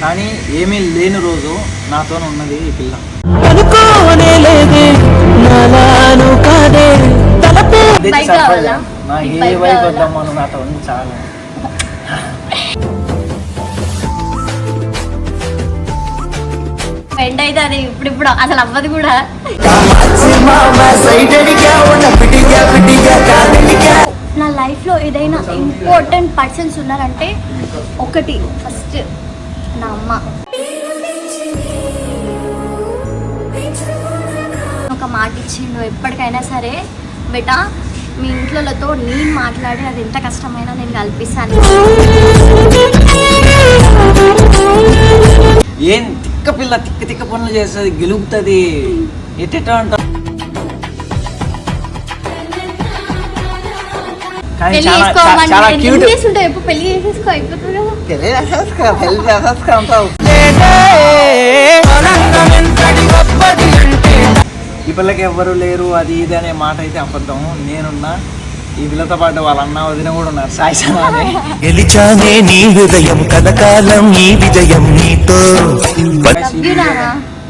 కానీ ఏమీ లేని రోజు నాతో ఉన్నది ఈ పిల్ల? నా ఏ వైపు నాతో ఉంది చాలా. ఎండ్ అయితే అది ఇప్పుడు ఇప్పుడు అసలు అవ్వదు కూడా. నా లైఫ్లో ఏదైనా ఇంపార్టెంట్ పర్సన్స్ ఉన్నారంటే ఒకటి ఫస్ట్ నా అమ్మ. ఒక మాట ఇచ్చిండు ఎప్పటికైనా సరే బేటా మీ ఇంట్లోతో నేను మాట్లాడి అది ఎంత కష్టమైనా నేను కల్పిస్తాను. ఏం తిక్క పిల్ల తిక్క తిక్క పనులు చేస్తుంది గెలుగుతుంది ఎట్టెట కానీ పెళ్ళి చాలా చాలా క్యూట్ పెళ్ళి చేసేసుకో? అంటావు ఈ పిల్లకి ఎవ్వరు లేరు అది ఇది అనే మాట అయితే అబద్ధం. నేనున్నా ఈ పిల్లతో పాటు వాళ్ళ అన్న వదిన కూడా ఉన్నారు. సాయిసన అని గెలిచానే నీ హృదయం కలకాలం ఈ విజయం నీతో.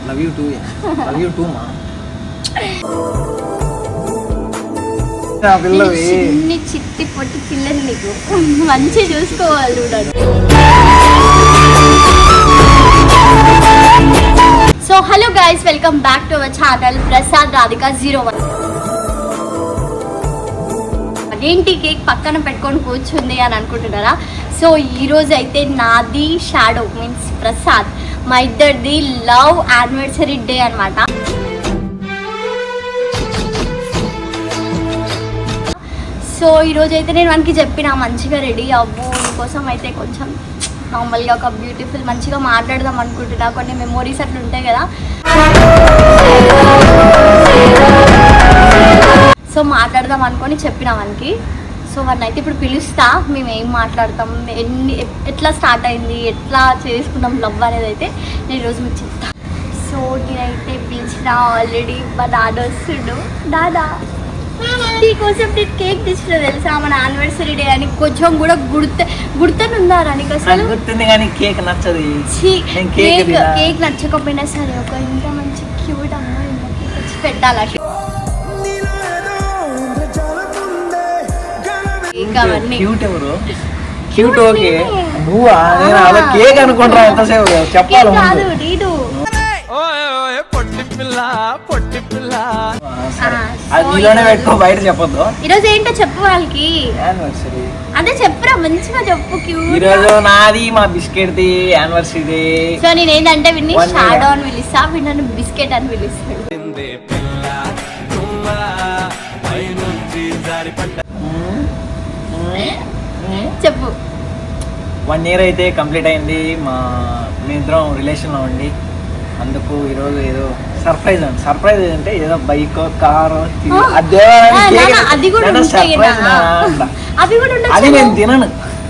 Love you too love you too మా నా పిల్లవి. చిన్ని చిట్టి పొట్టి పిల్లని నీకు. మంచిగా చూసుకోవాలి so hello guys welcome back to our channel Prasad Radhika zero one అదేంటి కేక్ పక్కన పెట్టుకొని కూర్చుంది అని అనుకుంటున్నారా? సో ఈ అయితే నాది షాడో మీన్స్ ప్రసాద్ మా ఇద్దరిది లవ్ యానివర్సరీ డే అన్నమాట. సో ఈరోజు అయితే నేను మనకి చెప్పిన మంచిగా రెడీ అవ్వు నీకోసం అయితే కొంచెం నార్మల్గా ఒక బ్యూటిఫుల్ మంచిగా మాట్లాడదాం అనుకుంటున్నా. కొన్ని మెమోరీస్ అట్లా ఉంటాయి కదా. సో మాట్లాడదాం అనుకొని చెప్పిన వానికి. సో వాడిని అయితే ఇప్పుడు పిలుస్తా. మేము ఏం మాట్లాడతాం? ఎన్ని ఎట్లా స్టార్ట్ అయింది? ఎట్లా చేసుకున్నాం లవ్ అనేది అయితే నేను ఈరోజు మీకు చెప్తా. సో నేనైతే పిలిచిన ఆల్రెడీ మా దాదా వస్తుండు దాదా నీకోసం నేను కేక్ తెచ్చిన తెలుసా? మన యానివర్సరీ డే అని. కొంచెం కూడా గుర్తు గుర్తనుందారా నీకు అసలు? గుర్తుంది కానీ కేక్ నచ్చదు. కేక్ కేక్ నచ్చకపోయినా సరే ఒక ఇంత మంచి క్యూట్ అమ్మాయి తెచ్చి పెట్టాలి? కేక్ అవన్నీ. క్యూట్ ఎవరు? క్యూట్ ఓకే నువ్వా? నేను అలా కేక్ అనుకుంటా ఎంతసేపు? చెప్పాలి కాదు. నీడు పొట్టి పిల్ల పొట్టి పిల్ల. సరే. అది నీలోనే పెట్టుకో బయట చెప్పొద్దు. ఈరోజు ఏంటో చెప్పు వాళ్ళకి. యానివర్సరీ. అదే చెప్పురా మంచిగా చెప్పు ఈ క్యూట్ రోజు నాది మా బిస్కెట్ ది యానివర్సరీ సో నేను ఏంటంటే విన్ని. షాడో అని పిలుస్తా విన్నను బిస్కెట్ అని పిలుస్తాడు. చెప్పు. వన్ ఇయర్ అయితే కంప్లీట్ అయింది. మా మీ ఇద్దరం రిలేషన్లో ఉండి అందుకు ఈరోజు ఏదో సర్ప్రైజ్ అండి. సర్ప్రైజ్ అంటే ఏదో బైక్ కారు సర్ప్రైజ్ అది నేను తినను.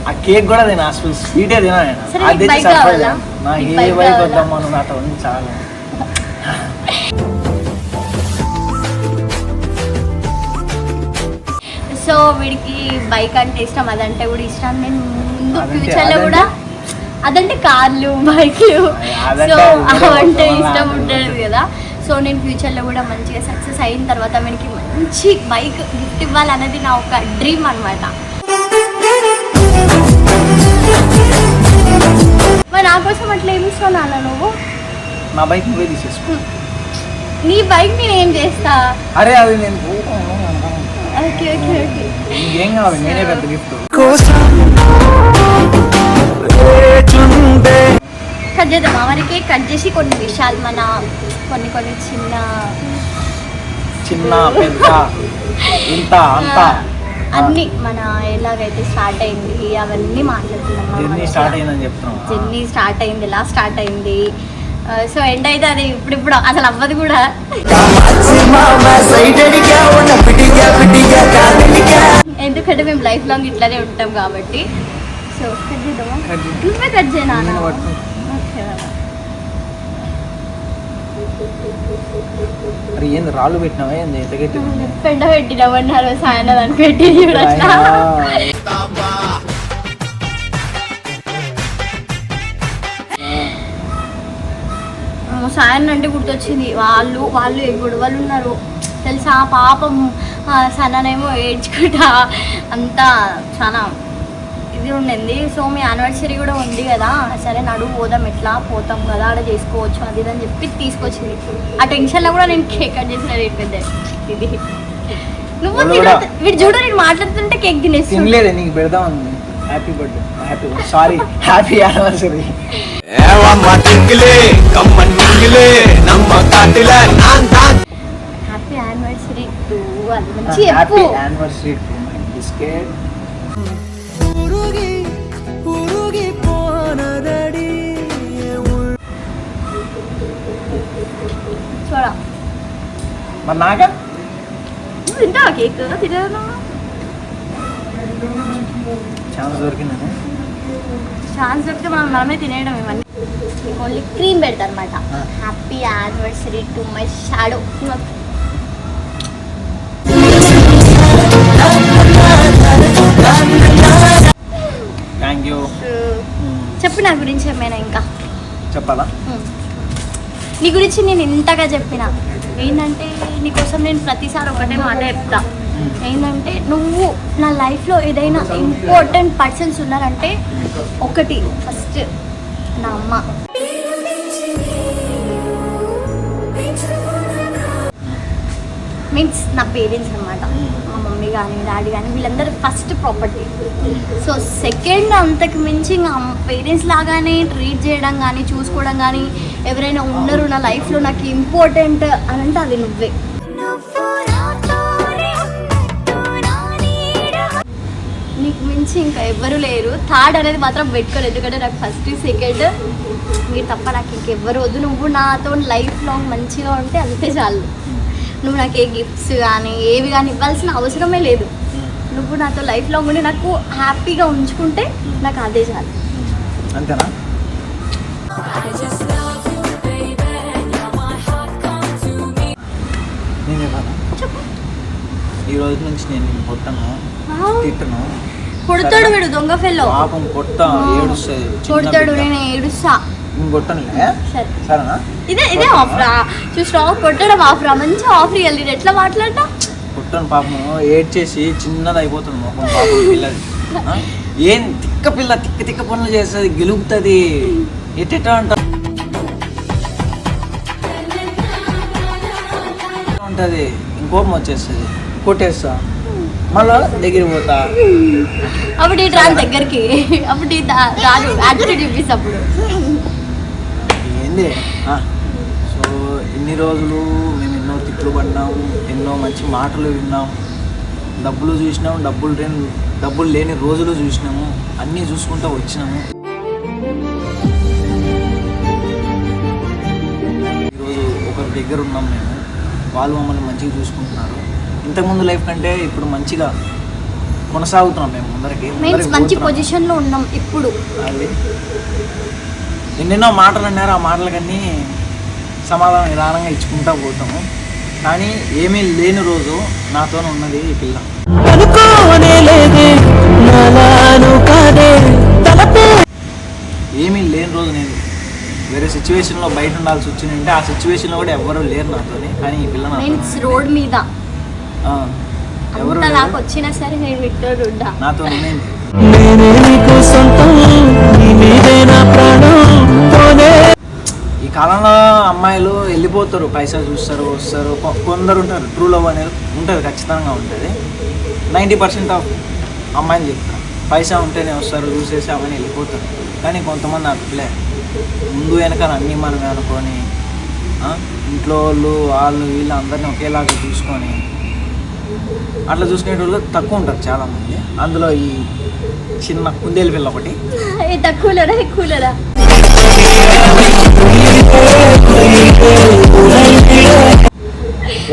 ఆ కేక్ కూడా తిన అసలు స్వీటే తిన నేను. సరే, అది సర్ప్రైజ్? నా ఏ బైక్? వద్దామో నువ్వు నాతో ఉంది చాలు. సో వీడికి బైక్ అంటే ఇష్టం అదంటే కూడా ఇష్టం. నేను ముందు ఫ్యూచర్లో? కూడా అదంటే కార్లు బైక్లు. సో అవంటే ఇష్టం ఉంటుంది. కదా. సో నేను ఫ్యూచర్లో కూడా మంచిగా సక్సెస్ అయిన తర్వాత వీడికి మంచి బైక్ గిఫ్ట్ ఇవ్వాలన్నది నా ఒక డ్రీమ్ అనమాట మరి నా కోసం అట్లా ఏమి ఇస్తావు నాన్న నువ్వు? నా బైక్ నువ్వే తీసేసుకో. నీ బైక్ నేను ఏం చేస్తా? అరే అది నేను ఓకే ఓకే ఓకే. ఇంకేం కావాలి? నేనే పెద్ద గిఫ్ట్. కోసం కట్ చేద్దామా మనకి కట్ చేసి కొన్ని విషయాలు మన కొన్ని కొన్ని చిన్న చిన్న పెద్ద ఇంత అంత. అన్ని మన ఎలాగైతే స్టార్ట్ అయింది అవన్నీ మాట్లాడుతున్నాం. జర్నీ స్టార్ట్ అయిందని చెప్తున్నాం జర్నీ స్టార్ట్ అయింది ఎలా స్టార్ట్ అయింది? సో ఎండ్ అయితే అది ఇప్పుడు ఇప్పుడు అసలు అవ్వదు కూడా. ఎందుకంటే మేము లైఫ్ లాంగ్ ఇట్లానే ఉంటాం కాబట్టి. సో కట్ చేద్దామా. నువ్వే కట్ చేయనా నేను పట్టుకో. ఓకే అరే ఏంది రాళ్ళు పెట్టినావా ఏంది ఎంత గట్టి పెండ పెట్టినవన్నారు సాయన దానికి పెట్టి సాయన్ అంటే గుర్తొచ్చింది. వాళ్ళు వాళ్ళు ఏ గొడవలు ఉన్నారు. తెలుసా పాపం సన్ననేమో ఏడ్చుకుంటా అంతా చాలా ఇది ఉండింది. సో మీ యానివర్సరీ కూడా ఉంది కదా. సరే నడువు పోదాం ఎట్లా? పోతాం కదా. ఆడ చేసుకోవచ్చు అది అని చెప్పి తీసుకొచ్చింది. ఆ టెన్షన్లో కూడా నేను కేక్ కట్ చేసిన రేట్ పెద్ద. ఇది. నువ్వు వీడు చూడు నేను మాట్లాడుతుంటే కేక్ తినలేదు నీకు పెడదాం happy birthday happy sorry happy anniversary happy anniversary to అది మంచి హ్యాపీ చెప్పు. యానివర్సరీ టు మై బిస్కెట్ చూడ మరి నాగా నువ్వు తింటావా కేక్ తినను ఛాన్స్ దొరికిందని ఛాన్స్ దొరికితే మనం మనమే తినేయడం ఇవన్నీ ఓన్లీ క్రీమ్ పెడతారు అనమాట. Happy anniversary to my shadow thank you చెప్పు నా గురించి ఏమైనా ఇంకా? చెప్పాలా. నీ గురించి నేను ఇంతగా చెప్పిన. ఏంటంటే నీకోసం నేను ప్రతిసారి ఒకటే మాట చెప్తా. ఏంటంటే నువ్వు నా లైఫ్లో ఏదైనా ఇంపార్టెంట్ పర్సన్స్ ఉన్నారంటే ఒకటి ఫస్ట్ నా అమ్మ. మీన్స్ నా పేరెంట్స్ అనమాట మమ్మీ కానీ డాడీ కానీ వీళ్ళందరూ ఫస్ట్ ప్రాపర్టీ. సో సెకండ్ అంతకు మించి ఇంకా పేరెంట్స్ లాగానే ట్రీట్ చేయడం కానీ చూసుకోవడం కానీ ఎవరైనా ఉన్నారు నా లైఫ్లో నాకు ఇంపార్టెంట్ అని అంటే అది నువ్వే. నీకు మించి ఇంకా ఎవ్వరు లేరు. థర్డ్ అనేది మాత్రం పెట్టుకోరు ఎందుకంటే నాకు ఫస్ట్ సెకండ్. మీరు తప్ప నాకు ఇంకెవ్వరు వద్దు. నువ్వు నాతో లైఫ్ లాంగ్ మంచిగా ఉంటే అంతే చాలు. నువ్వు నాకు ఏ గిఫ్ట్స్ కానీ ఏవి కానీ ఇవ్వాల్సిన అవసరమే లేదు. నువ్వు నాతో లైఫ్ లాంగ్ ఉండి నాకు హ్యాపీగా ఉంచుకుంటే నాకు అదే చాలు. అంతేనా? నేను చెప్పాలా చెప్పు. ఈ రోజు నుంచి నేను కొట్టను తిట్టను. కొడతాడు వీడు దొంగ ఫెల్లో. పాపం కొట్ట ఏడుస్తుంది కొడతాడు. నేను ఏడుస్తా. కొట్టనులే. సరే. సరేనా? ఇదే ఇదే ఆఫరా చూసినా కొట్టడం ఆఫరా మంచి ఆఫర్ ఇవ్వాలి నేను ఎట్లా మాట్లాడతా? కొట్టను పాపం. ఏడ్ చేసి చిన్నది అయిపోతుంది మొహం పాపం పిల్లది? ఏం తిక్క పిల్ల తిక్క తిక్క పనులు చేస్తుంది గెలుపుతుంది ఎట్టెట్ట అంట? ఉంటుంది? ఇంకోపం వచ్చేస్తుంది. కొట్టేస్తా. మళ్ళా దగ్గర పోతా. అప్పుడు రాను దగ్గరికి. అప్పుడు రాను. చూపిస్తా అప్పుడు. ఆ, సో ఇన్ని రోజులు మేము ఎన్నో తిట్లు పడినాం ఎన్నో మంచి మాటలు విన్నాం. డబ్బులు చూసినాం డబ్బులు లేని డబ్బులు లేని రోజులు చూసినాము. అన్నీ చూసుకుంటూ వచ్చినాము. ఈరోజు ఒకరి దగ్గర ఉన్నాం మేము. వాళ్ళు మమ్మల్ని మంచిగా చూసుకుంటున్నారు. ఇంతకుముందు లైఫ్ కంటే ఇప్పుడు మంచిగా కొనసాగుతున్నాం మేము ముందరికి. ముందరికి మంచి పోతున్నాం. పొజిషన్లో ఉన్నాం ఇప్పుడు. అది. ఎన్నెన్నో మాటలు అన్నారు ఆ మాటలకన్నీ సమాధానం నిదానంగా ఇచ్చుకుంటా పోతాము. కానీ ఏమీ లేని రోజు నాతో ఉన్నది ఈ పిల్ల. ఏమీ లేని రోజు నేను వేరే సిచ్యువేషన్లో బయట ఉండాల్సి వచ్చిందంటే ఆ సిచ్యువేషన్లో కూడా ఎవరు లేరు నాతోని కానీ ఈ పిల్ల నాతో రోడ్ మీద. ఎవరు. వచ్చినా సరే నేను విట్టోడు నాతో నేనే నీకు సొంతం నీ మీదే నా ప్రాణం. ఈ కాలంలో అమ్మాయిలు వెళ్ళిపోతారు పైసా చూస్తారు వస్తారు. కొందరు ఉంటారు. ట్రూ లవ్ అనేది ఉంటుంది ఖచ్చితంగా ఉంటుంది. నైంటీ పర్సెంట్ ఆఫ్ అమ్మాయిని చెప్తారు. పైసా ఉంటేనే వస్తారు చూసేసి అమ్మాయిని వెళ్ళిపోతారు. కానీ కొంతమంది అట్లే ముందు వెనకాల అన్నీ మనమే అనుకొని ఆ, ఇంట్లో వాళ్ళు వాళ్ళు వీళ్ళు అందరినీ ఒకేలాగా చూసుకొని అట్లా చూసుకునేటోళ్ళు తక్కువ ఉంటారు చాలామంది. అందులో ఈ చిన్న కుందేలు పిల్ల ఒకటి. తక్కువలేరా ఎక్కువలేరా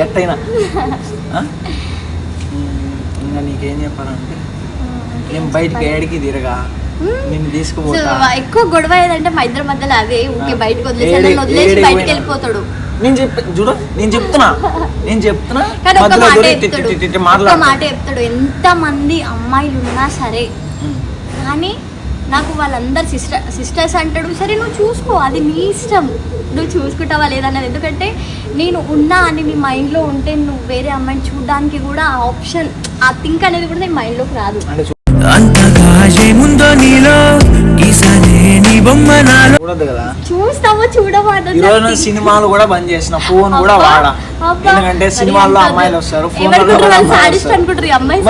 ఎట్టయినా ఆ? ఉమ్, ఇంకా నీకేం చెప్పాలంటే నేను బయటికి ఏడికి తిరగా నేను సో తీసుకుపోతా ఎక్కువ గొడవ ఏదంటే మా ఇద్దరి మధ్యలో అదే ఊకే. బయటకు వదిలేసి వదిలేసి బయటకు. వెళ్ళిపోతాడు. నేను చెప్పి చూడు నేను చెప్తున్నా. నేను చెప్తున్నా మాట చెప్తాడు. ఎంత మంది అమ్మాయిలు ఉన్నా సరే. కానీ నాకు వాళ్ళందరు సిస్టర్ సిస్టర్స్ అంటాడు సరే నువ్వు చూసుకో అది నీ ఇష్టం. నువ్వు చూసుకుంటావా లేదన్నది ఎందుకంటే నేను ఉన్నా అని నీ మైండ్లో ఉంటే నువ్వు వేరే అమ్మాయిని చూడడానికి కూడా ఆ ఆప్షన్ ఆ థింక్ అనేది కూడా నీ మైండ్లోకి రాదు. చూస్తావో చూడవో. సినిమాలు కూడా బంద్ చేసిన ఫోన్ కూడా వాడా. ఎందుకంటే సినిమాల్లో అమ్మాయిలు వస్తారు అనుకుంటారు? ఈ అమ్మాయి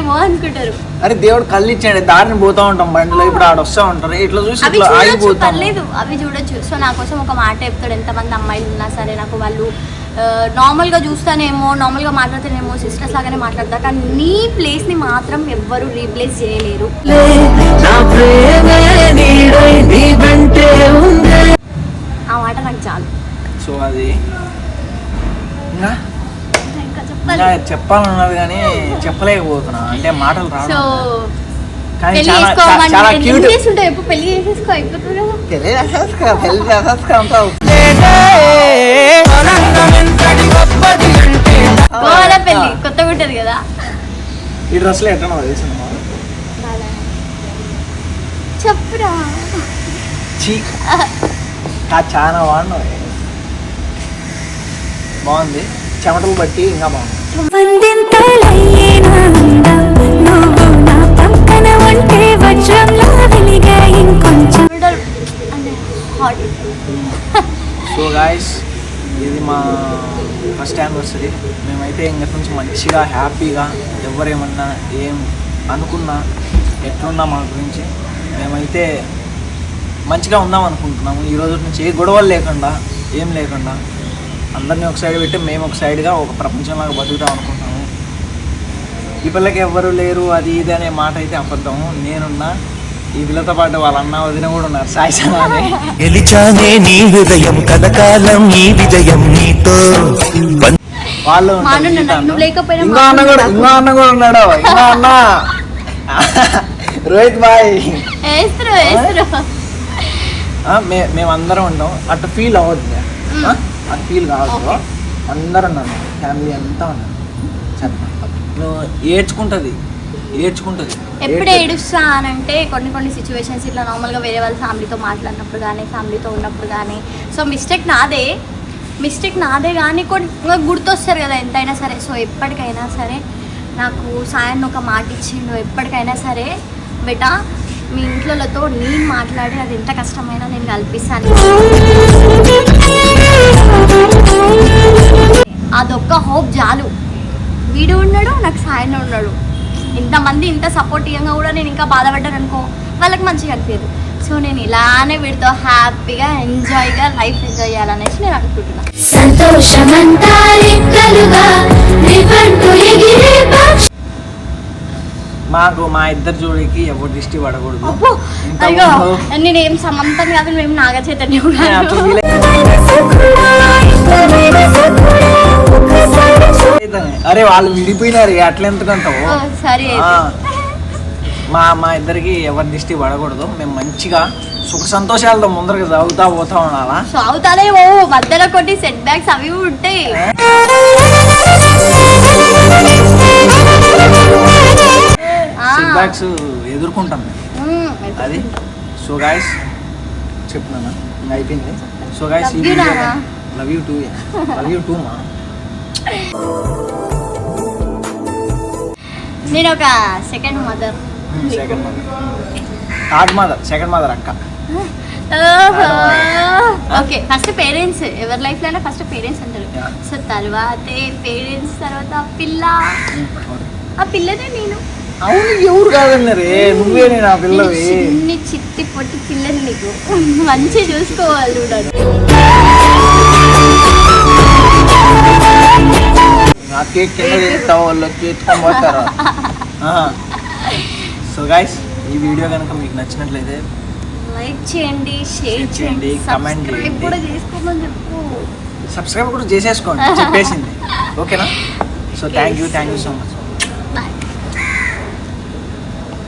ఏమో అనుకుంటారు. అరే దేవుడు కళ్ళు ఇచ్చాడు దారిని పోతా ఉంటాం బండిలో ఇప్పుడు ఆడ వస్తా ఉంటారు ఇట్లా చూసి అవి ఇట్లా చూడొచ్చు ఆగిపోతాం. పర్లేదు అవి చూడొచ్చు. సో నా కోసం ఒక మాట చెప్తాడు ఎంతమంది అమ్మాయిలు ఉన్నా సరే నాకు వాళ్ళు నార్మల్గా చూస్తానేమో నార్మల్గా మాట్లాడితేనేమో సిస్టర్స్ లాగానే మాట్లాడతా కానీ నీ ప్లేస్ని మాత్రం ఎవ్వరు రీప్లేస్ చేయలేరు. నా ప్రేమే నీడై నీ వెంటే ఉందే. ఆ మాట నాకు చాలు. సో అది. ఇంకా చెప్పాలన్నది కానీ చెప్పలేకపోతున్నా. అంటే మాటలు రావు. కానీ పెళ్ళి చాలా క్యూట్. పెళ్ళి చేసేసుకో? అంటావు పెళ్ళి కొత్తగా ఉంటుంది కదా. ఈ డ్రెస్లో ఎట్లా తెలిసింది చెప్పురా. చీ. ఆ చాలా బాగున్నావు. బాగుంది. చెమటలు బట్టి ఇంకా బాగుంది. సో గాయస్ ఇది మా ఫస్ట్ యానివర్సరీ మేమైతే ఇంక నుంచి మంచిగా హ్యాపీగా ఎవరేమన్నా ఏం అనుకున్నా ఎట్లున్నా మా గురించి మేమైతే మంచిగా ఉందాం అనుకుంటున్నాము. ఈ రోజు నుంచి ఏ గొడవలు లేకుండా ఏం లేకుండా అందరినీ ఒక సైడ్ పెట్టి మేము ఒక సైడ్గా ఒక ప్రపంచంలాగా బతుకుతాం అనుకుంటున్నాము ఈ పిల్లకి ఎవ్వరు లేరు అది ఇది అనే మాట అయితే అబద్ధము నేనున్నా ఈ పిల్లతో పాటు వాళ్ళ అన్న వదిన కూడా ఉన్నారు. సాయి అని గెలిచానే నీ హృదయం కలకాలం ఈ విజయం నీతో. వాళ్ళు ఇంకో అన్న అన్న కూడా నాకు. ఇంకో అన్న కూడా ఉన్నాడు? ఇంకో అన్న. రోహిత్ బాయ్. మేమందరం ఉంటాం అటు ఫీల్ అవ్వద్దు. అటు ఫీల్ కావద్దు అందరం ఉన్నాం ఫ్యామిలీ అంతా ఉన్నాం. చెప్ప నువ్వు ఏడ్చుకుంటుంది. ఏడ్చుకుంటుంది. ఎప్పుడు ఏడుస్తా అని అంటే కొన్ని కొన్ని సిచ్యువేషన్స్ ఇట్లా నార్మల్గా వేరే వాళ్ళ ఫ్యామిలీతో మాట్లాడినప్పుడు కానీ ఫ్యామిలీతో ఉన్నప్పుడు కానీ సో మిస్టేక్ నాదే. మిస్టేక్ నాదే కానీ కొన్ని గుర్తొస్తారు కదా ఎంతైనా సరే. సో ఎప్పటికైనా సరే నాకు సాయాన్ని ఒక మాట ఇచ్చిండు. ఎప్పటికైనా సరే బేటా మీ ఇంట్లోతో నేను మాట్లాడి అది ఎంత కష్టమైనా నేను కల్పిస్తాను. అదొక్క హోప్ చాలు. వీడు ఉన్నాడు నాకు సాయన్న ఉన్నాడు. ఇంతమంది ఇంత సపోర్ట్ ఇవ్వగా కూడా నేను ఇంకా బాధపడ్డాను అనుకో వాళ్ళకి మంచిగా అనిపించదు. సో నేను ఇలానే వీడితో హ్యాపీగా ఎంజాయ్గా లైఫ్ ఎంజాయ్ చేయాలనేసి నేను అనుకుంటున్నాను మాకు మా ఇద్దరు జోడికి ఎవరు దిష్టి పడకూడదు. అయ్యో నేను ఏం సమంతం కాదు మేము నాగ అరే వాళ్ళు విడిపోయినారు అట్లా ఎందుకంటావు? సరే. మా మా ఇద్దరికి ఎవరి దిష్టి పడకూడదు. మేము మంచిగా సుఖ సంతోషాలతో ముందరకు చదువుతా పోతా ఉండాలా? సో అవుతానే ఓ మధ్యలో కొన్ని సెట్ బ్యాక్స్ అవి ఉంటాయి సెట్ బ్యాక్స్ ఎదుర్కొంటాం అది. సో గాయస్ చెప్తున్నానా అయిపోయింది. So guys. Love you too love you too మా. నేను ఒక second mother second mother third mother second mother అక్క ఓకే ఫస్ట్ పేరెంట్స్ ఎవరి లైఫ్లో ఫస్ట్ పేరెంట్స్ అంటారు. సో తర్వాతే పేరెంట్స్ తర్వాత ఆ పిల్ల. ఆ పిల్లనే నేను. అవును ఎవరు కాదన్నారే నువ్వే నేను ఆ పిల్లవి. చిన్ని చిట్టి పొట్టి పిల్లని నీకు. మంచిగా చూసుకోవాలి చూడాలి నా కేక్ కింద తింటావు వాళ్ళు ఎత్తుకొని పోతారు. సో గాయస్ ఈ వీడియో కనుక మీకు నచ్చినట్లయితే లైక్ చేయండి షేర్ చేయండి, చేయండి. కూడా చేసుకోమని చెప్పు. సబ్స్క్రైబ్ కూడా చేసేసుకోండి చెప్పేసింది. ఓకేనా so thank you thank you so much